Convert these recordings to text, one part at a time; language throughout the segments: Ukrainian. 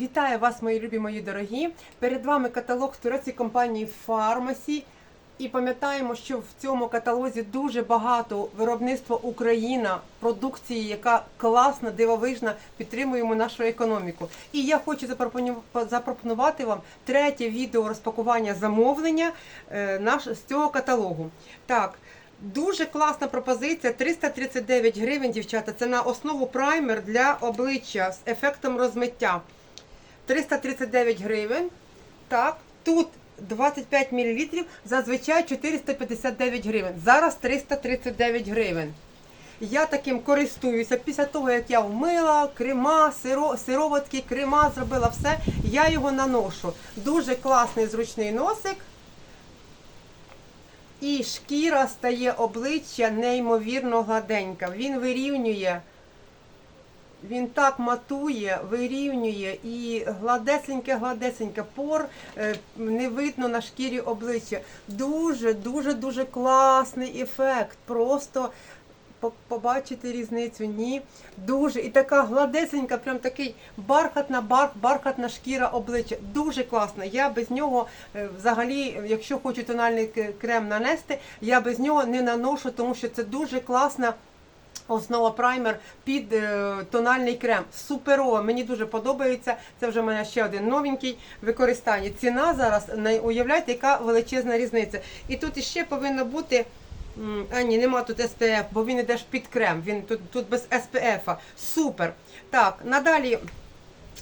Вітаю вас, мої любі, мої дорогі. Перед вами каталог турецької компанії Фармасі. І пам'ятаємо, що в цьому каталозі дуже багато виробництва Україна, продукції, яка класна, дивовижна, підтримуємо нашу економіку. І я хочу запропонувати вам третє відео розпакування замовлення е, наш, з цього каталогу. Так. Дуже класна пропозиція. 339 гривень, дівчата. Це на основу праймер для обличчя з ефектом розмиття. 339 гривень. Так, тут 25 мл, зазвичай 459 гривень. Зараз 339 гривень. Я таким користуюся після того, як я вмила крема, сиро, сироватки, крема, зробила все. Я його наношу. Дуже класний зручний носик. І шкіра стає обличчя неймовірно гладенька. Він вирівнює. Він так матує, вирівнює і гладесеньке, гладесеньке пор е, не видно на шкірі обличчя. Дуже, дуже, дуже класний ефект. Просто по- побачити різницю. Ні, дуже і така гладесенька, прям такий бархатна, бар, бархатна шкіра обличчя. Дуже класно. Я без нього е, взагалі, якщо хочу тональний крем нанести, я без нього не наношу, тому що це дуже класна. Основа праймер під е, тональний крем. Суперово, мені дуже подобається. Це вже в мене ще один новенький використання. Ціна зараз не уявляєте, яка величезна різниця. І тут іще повинно бути. А ні, нема тут СПФ, бо він іде ж під крем. Він тут, тут без СПФ. Супер. Так, надалі.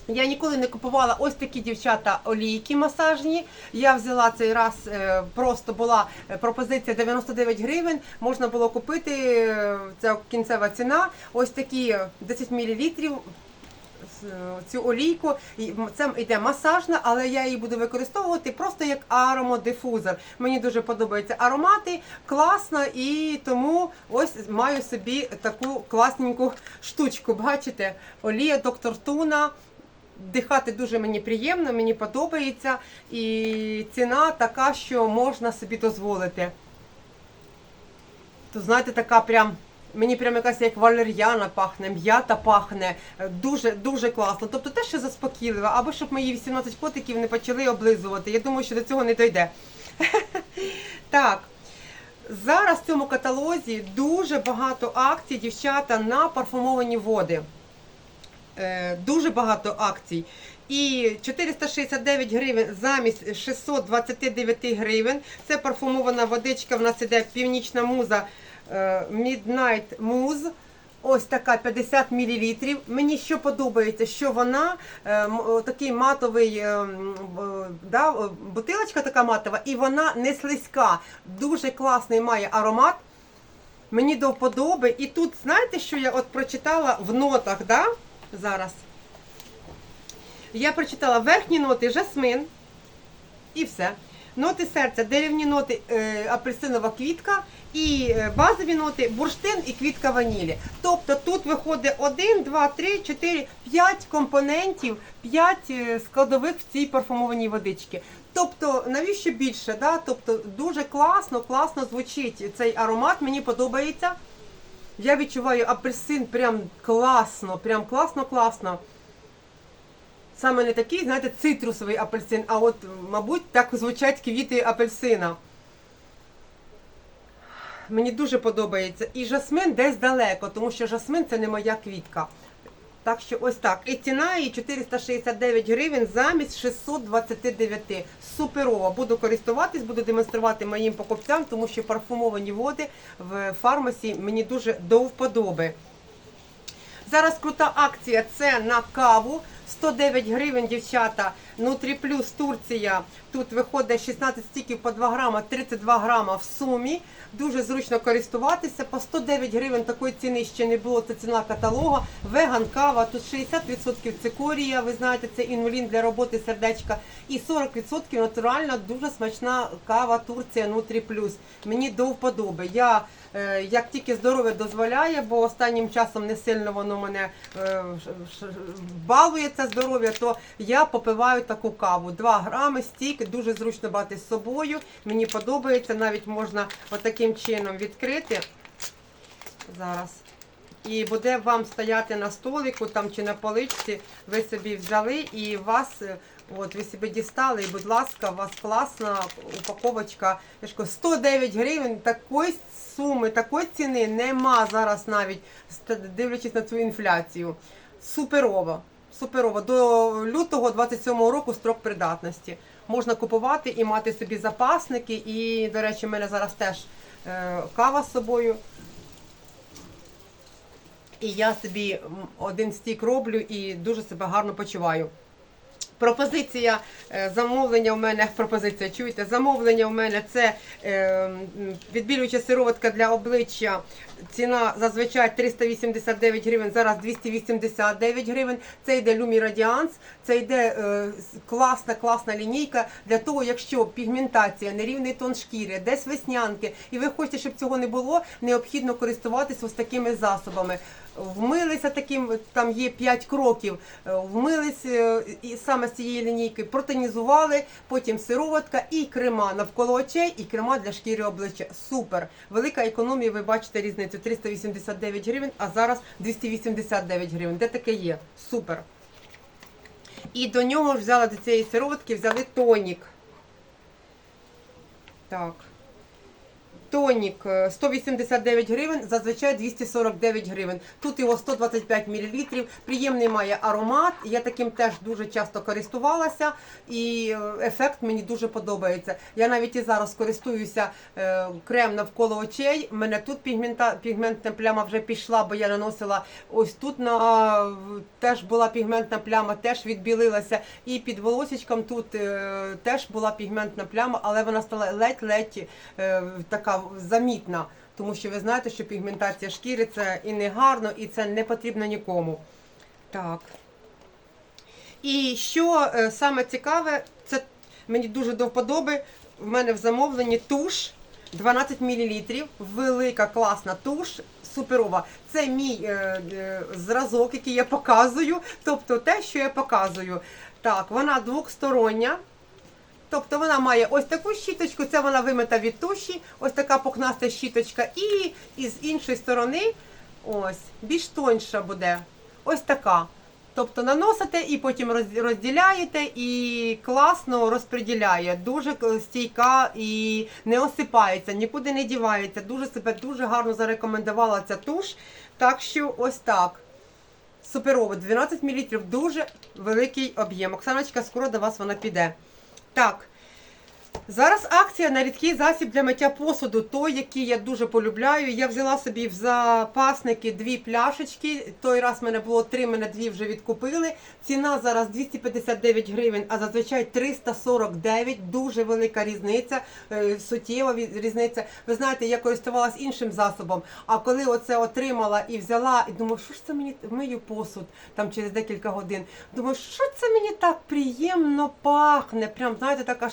Я ніколи не купувала ось такі дівчата олійки масажні. Я взяла цей раз, е, просто була е, пропозиція 99 гривень. Можна було купити е, це кінцева ціна. Ось такі е, 10 мл цю олійку. Це йде масажна, але я її буду використовувати просто як аромодифузор. Мені дуже подобаються аромати, класно, і тому ось маю собі таку класненьку штучку. Бачите, олія доктор Туна. Дихати дуже мені приємно, мені подобається, і ціна така, що можна собі дозволити. То знаєте, така прям. Мені прям якась як валер'яна пахне, м'ята пахне. Е, Дуже дуже класно. Тобто те, що заспокійливо, або щоб мої 18 котиків не почали облизувати. Я думаю, що до цього не дойде. Так. Зараз в цьому каталозі дуже багато акцій, дівчата, на парфумовані води. Е, дуже багато акцій. І 469 гривень замість 629 гривень. Це парфумована водичка. В нас іде північна муза е, Midnight Mousse. Ось така 50 мл. Мені що подобається, що вона е, такий матовий, е, да, бутилочка така матова, і вона не слизька. Дуже класний має аромат. Мені до вподоби. І тут, знаєте, що я от прочитала в нотах, да? Зараз. Я прочитала верхні ноти жасмин і все. Ноти серця, деревні ноти е, апельсинова квітка і е, базові ноти бурштин і квітка ванілі. Тобто тут виходить 1, 2, 3, 4, 5 компонентів, 5 е, складових в цій парфумованій водичці. Тобто, навіщо більше? Да? Тобто дуже класно, класно звучить цей аромат, мені подобається. Я відчуваю апельсин прям класно, прям класно, класно. Саме не такий, знаєте, цитрусовий апельсин, а от, мабуть, так звучать квіти апельсина. Мені дуже подобається. І жасмин десь далеко, тому що жасмин це не моя квітка. Так що ось так. І ціна її 469 гривень замість 629. Суперова. Буду користуватись, буду демонструвати моїм покупцям, тому що парфумовані води в фармасі мені дуже до вподоби. Зараз крута акція. Це на каву. 109 гривень, дівчата. Нутрі плюс Турція. Тут виходить 16 стіків по 2 грама, 32 грама в сумі. Дуже зручно користуватися. По 109 гривень такої ціни ще не було. Це ціна каталога. Веган кава. Тут 60% цикорія. Ви знаєте, це інулін для роботи сердечка. І 40% натуральна, дуже смачна кава Турція Нутрі плюс. Мені до вподоби. Я як тільки здоров'я дозволяє, бо останнім часом не сильно воно мене е, балує це здоров'я, то я попиваю таку каву. 2 грами стік, дуже зручно брати з собою. Мені подобається, навіть можна отаким чином відкрити. Зараз. і буде вам стояти на столику там чи на поличці. Ви собі взяли і вас. От ви собі дістали, і будь ласка, у вас класна упаковочка. Я ж кажу, 109 гривень. Такої суми, такої ціни нема зараз навіть, дивлячись на цю інфляцію. Суперово. Суперово. До лютого 27-го року строк придатності. Можна купувати і мати собі запасники. І, до речі, в мене зараз теж е, кава з собою. І я собі один стік роблю і дуже себе гарно почуваю. Пропозиція е, замовлення у мене пропозиція. Чуєте, замовлення у мене це е, відбілююча сироватка для обличчя. Ціна зазвичай 389 гривень, зараз 289 гривень. Це йде Lumі Radiance, це йде е, класна, класна лінійка для того, якщо пігментація, нерівний тон шкіри, десь веснянки, і ви хочете, щоб цього не було, необхідно користуватися ось такими засобами. Вмилися таким, там є 5 кроків. е, Вмились е, і саме з цієї лінійки, протонізували, потім сироватка і крема навколо очей, і крема для шкіри обличчя. Супер! Велика економія, ви бачите різницю 389 гривень, а зараз 289 гривень. Де таке є? Супер. І до нього взяла до цієї сироватки, взяли тонік. Так. Тонік е, 189 гривень, зазвичай 249 гривень. Тут його 125 мл. Приємний має аромат. Я таким теж дуже часто користувалася, і е, ефект мені дуже подобається. Я навіть і зараз користуюся е, крем навколо очей. У мене тут пігмента, пігментна пляма вже пішла, бо я наносила ось тут на теж була пігментна пляма, теж відбілилася. І під волосічком тут е, теж була пігментна пляма, але вона стала ледь-ледь е, така замітна. Тому що ви знаєте, що пігментація шкіри це і не гарно, і це не потрібно нікому. Так. І що е, саме цікаве, це мені дуже до вподоби. В мене в замовленні туш 12 мл. Велика класна туш. Суперова. Це мій е, е, зразок, який я показую. Тобто те, що я показую. Так, вона двохстороння. Тобто вона має ось таку щіточку, це вона вимита від туші, ось така пухнаста щіточка, і із іншої сторони, ось, більш тоньша буде. Ось така. Тобто наносите і потім розділяєте і класно розподіляє. Дуже стійка і не осипається, нікуди не дівається. Дуже себе дуже гарно зарекомендувала ця туш. Так що ось так. Суперово, 12 мл, дуже великий об'єм. Оксаночка, скоро до вас вона піде. Так. Зараз акція на рідкий засіб для миття посуду, той, який я дуже полюбляю. Я взяла собі в запасники дві пляшечки. Той раз мене було три, мене дві вже відкупили. Ціна зараз 259 гривень, а зазвичай 349. Дуже велика різниця, е, суттєва різниця. Ви знаєте, я користувалась іншим засобом. А коли оце отримала і взяла, і думаю, що ж це мені мию посуд там через декілька годин. Думаю, що це мені так приємно пахне. Прям знаєте, так аж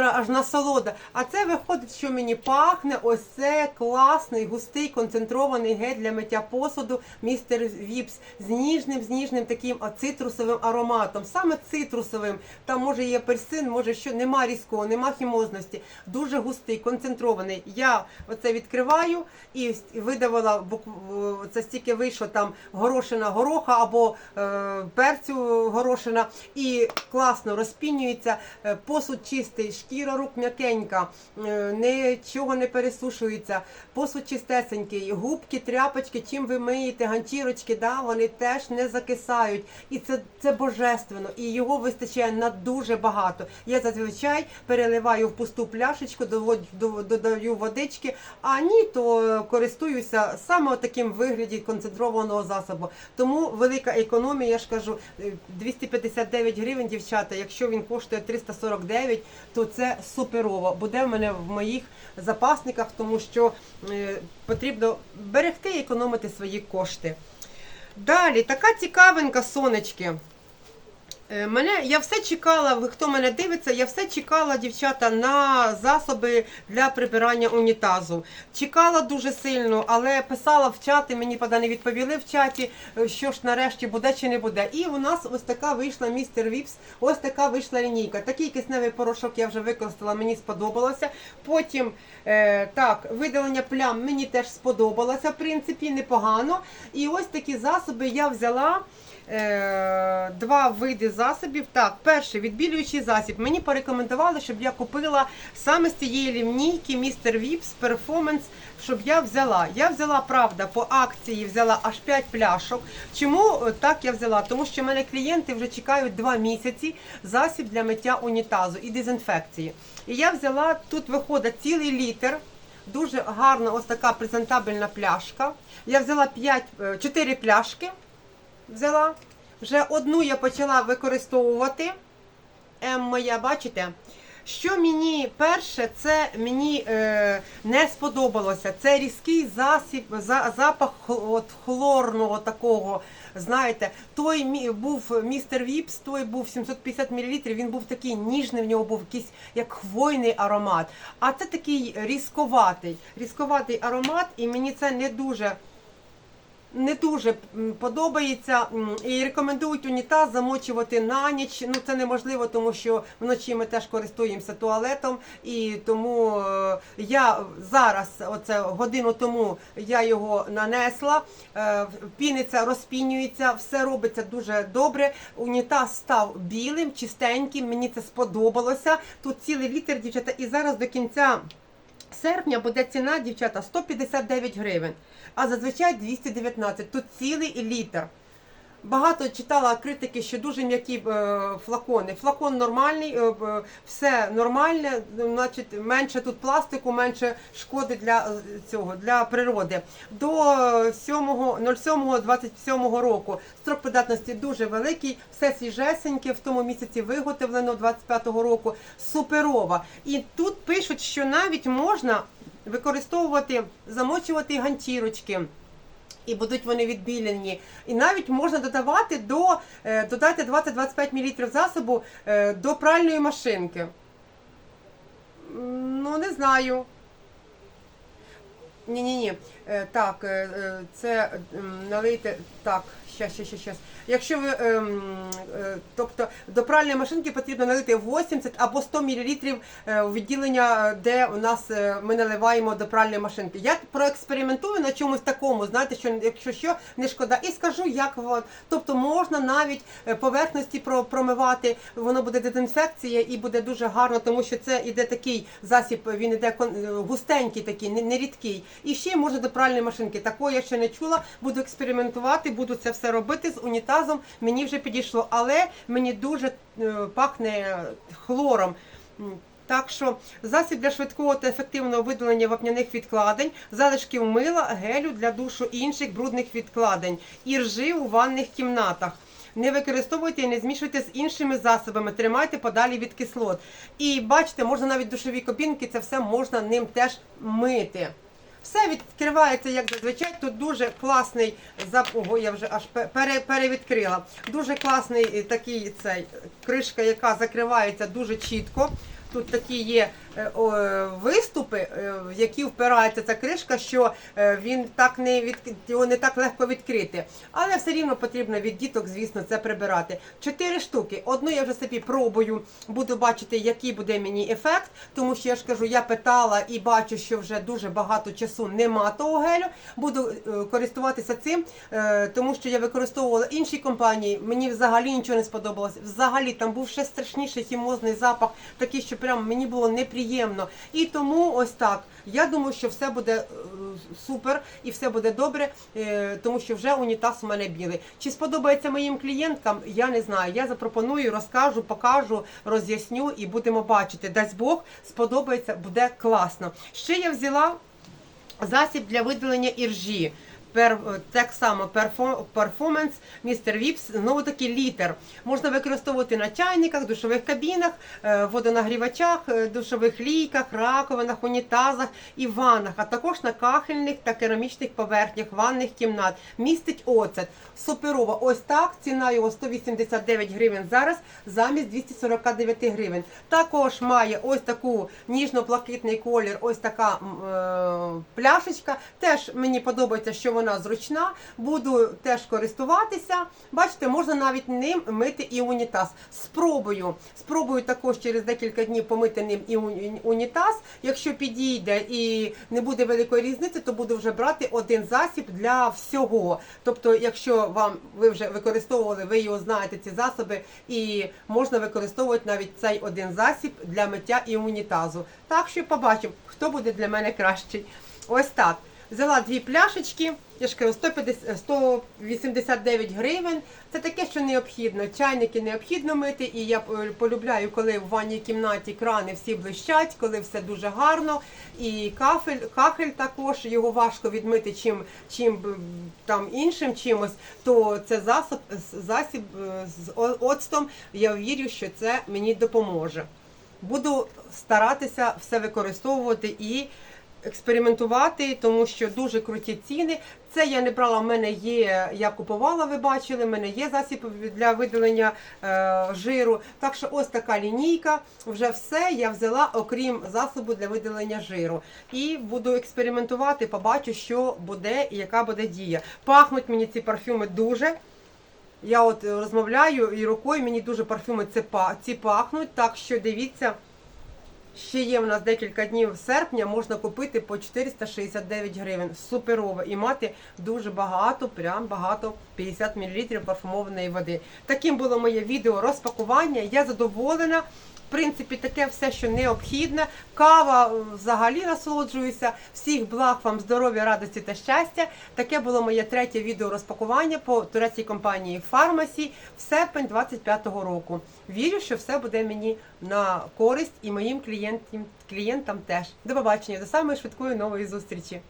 прям аж насолода. А це виходить, що мені пахне. Ось це класний, густий, концентрований гель для миття посуду містер Віпс з ніжним, з ніжним таким цитрусовим ароматом. Саме цитрусовим. Там може є апельсин, може що нема різкого, нема хімозності. Дуже густий, концентрований. Я оце відкриваю і видавила це стільки вийшло там горошина гороха або е, перцю горошина, і класно розпінюється. Е, Посуд чистий, шкіра рук м'якенька, е, нічого не пересушується. Посуд чистесенький, губки, тряпочки, чим ви миєте, ганчірочки, да, вони теж не закисають. І це, це божественно, і його вистачає на дуже багато. Я зазвичай переливаю в пусту пляшечку, додаю водички, а ні, то користуюся саме таким вигляді концентрованого засобу. Тому велика економія, я ж кажу, е, 259 гривень, дівчата. Якщо він коштує 349, то це суперово. Буде в мене в моїх запасниках, тому що е, потрібно берегти і економити свої кошти. Далі, така цікавинка, сонечки. Е, Мене я все чекала. Ви хто мене дивиться? Я все чекала, дівчата, на засоби для прибирання унітазу. Чекала дуже сильно, але писала в чати. Мені пода не відповіли в чаті, е, що ж нарешті буде чи не буде. І у нас ось така вийшла містер Віпс. Ось така вийшла лінійка. Такий кисневий порошок я вже використала, мені сподобалося. Потім е, так, видалення плям мені теж сподобалося, в принципі, непогано. І ось такі засоби я взяла. Е, два види засобів. Так, перший відбілюючий засіб. Мені порекомендували, щоб я купила саме з цієї лінійки Mr. Vips Performance, щоб я взяла. Я взяла, правда, по акції взяла аж 5 пляшок. Чому е, так я взяла? Тому що в мене клієнти вже чекають 2 місяці засіб для миття унітазу і дезінфекції. І я взяла, тут виходить цілий літр. Дуже гарна ось така презентабельна пляшка. Я взяла 5, 4 пляшки взяла. Вже одну я почала використовувати. М моя, бачите? Що мені перше, це мені е, не сподобалося. Це різкий засіб, за, запах от, хлорного такого. Знаєте, той був містер Віпс, той був 750 мл, він був такий ніжний, в нього був якийсь як хвойний аромат. А це такий різковатий, різковатий аромат, і мені це не дуже не дуже подобається і рекомендують унітаз замочувати на ніч. Ну це неможливо, тому що вночі ми теж користуємося туалетом, і тому е, я зараз, оце годину тому, я його нанесла. е, Піниться, розпінюється, все робиться дуже добре. Унітаз став білим, чистеньким. Мені це сподобалося. Тут цілий літр, дівчата, і зараз до кінця серпня буде ціна, дівчата, 159 гривень, а зазвичай 219. Тут цілий літр. Багато читала критики, що дуже м'які е, флакони. Флакон нормальний, е, все нормальне, значить менше тут пластику, менше шкоди для е, цього для природи. До 07.07.27 року строк придатності дуже великий, все свіжесеньке, в тому місяці виготовлено 25-го року. Суперова. І тут пишуть, що навіть можна використовувати, замочувати ганчірочки. І будуть вони відбілені. І навіть можна додавати до е, додати 20-25 мл засобу е, до пральної машинки. Ну, не знаю. Ні, ні, ні. Так, е, е, це налийте. Так, щас, щас, щас, щас. Якщо ви, ем, е, тобто до пральної машинки потрібно налити 80 або 100 мл у відділення, де у нас е, ми наливаємо до пральної машинки. Я проекспериментую на чомусь такому, знаєте, що якщо що, не шкода. І скажу, як воно. Тобто можна навіть е, поверхності промивати, воно буде дезінфекція і буде дуже гарно, тому що це іде такий засіб, він іде е, густенький, такий, не. І ще можна до пральної машинки. Такого я ще не чула. Буду експериментувати, буду це все робити з унітазом. Мені вже підійшло, але мені дуже е, пахне хлором. Так що засіб для швидкого та ефективного видалення вапняних відкладень, залишків мила, гелю для душу і інших брудних відкладень, і ржи у ванних кімнатах. Не використовуйте і не змішуйте з іншими засобами, тримайте подалі від кислот. І бачите, можна навіть душові кабінки, це все можна ним теж мити. Все відкривається як зазвичай. Тут дуже класний. Ого, я вже аж пе- пере... перевідкрила. Дуже класний е, такий цей кришка, яка закривається дуже чітко. Тут такі є виступи, е, в які впирається ця кришка, що е, він так не від... його не так легко відкрити. Але все рівно потрібно від діток, звісно, це прибирати. Чотири штуки. Одну я вже собі пробую, буду бачити, який буде мені ефект, тому що я ж кажу, я питала і бачу, що вже дуже багато часу нема того гелю. Буду е, користуватися цим, е, тому що я використовувала інші компанії. Мені взагалі нічого не сподобалось. Взагалі там був ще страшніший хімозний запах, такий, що прям мені було неприємно. І тому ось так. Я думаю, що все буде е, супер і все буде добре, е, тому що вже унітаз у мене білий. Чи сподобається моїм клієнткам? Я не знаю. Я запропоную, розкажу, покажу, роз'ясню і будемо бачити. Дасть Бог сподобається, буде класно. Ще я взяла засіб для видалення іржі. Пер, так само перформанс, містер Віпс, знову таки літер. Можна використовувати на чайниках, душових кабінах, е, водонагрівачах, е, душових лійках, раковинах, унітазах і ваннах, а також на кахельних та керамічних поверхнях ванних кімнат. Містить оцет. Суперова. Ось так. Ціна його 189 гривень зараз замість 249 гривень. Також має ось таку ніжно-блакитний колір, ось така е, пляшечка. Теж мені подобається, що вона зручна. Буду теж користуватися. Бачите, можна навіть ним мити і унітаз. Спробую. Спробую також через декілька днів помити ним і унітаз. Якщо підійде і не буде великої різниці, то буду вже брати один засіб для всього. Тобто, якщо вам ви вже використовували, ви його знаєте, ці засоби, і можна використовувати навіть цей один засіб для миття і унітазу. Так що побачимо, хто буде для мене кращий. Ось так. Взяла дві пляшечки, я ж кажу, 150, 189 гривень. Це таке, що необхідно. Чайники необхідно мити, і я е, полюбляю, коли в ванній кімнаті крани всі блищать, коли все дуже гарно. І кафель, кахель також його важко відмити чим, чим там іншим чимось, то це засіб, засіб е, з оцтом. Я вірю, що це мені допоможе. Буду старатися все використовувати і експериментувати, тому що дуже круті ціни. Це я не брала, в мене є, я купувала, ви бачили, в мене є засіб для видалення е, жиру. Так що ось така лінійка, вже все я взяла, окрім засобу для видалення жиру. І буду експериментувати, побачу, що буде і яка буде дія. Пахнуть мені ці парфюми дуже. Я от розмовляю і рукою мені дуже парфюми ці, па- ці пахнуть, так що дивіться. Ще є в нас декілька днів серпня, можна купити по 469 гривень. Суперово. І мати дуже багато, прям багато 50 мл парфумованої води. Таким було моє відео розпакування. Я задоволена. Принципі, таке все, що необхідне. Кава е, взагалі насолоджуюся. Всіх благ вам здоров'я, радості та щастя. Таке було моє третє відео розпакування по турецькій компанії Фармасі в серпень 25-го року. Вірю, що все буде мені на користь і моїм клієнтам, клієнтам теж. До побачення, до самої швидкої нової зустрічі.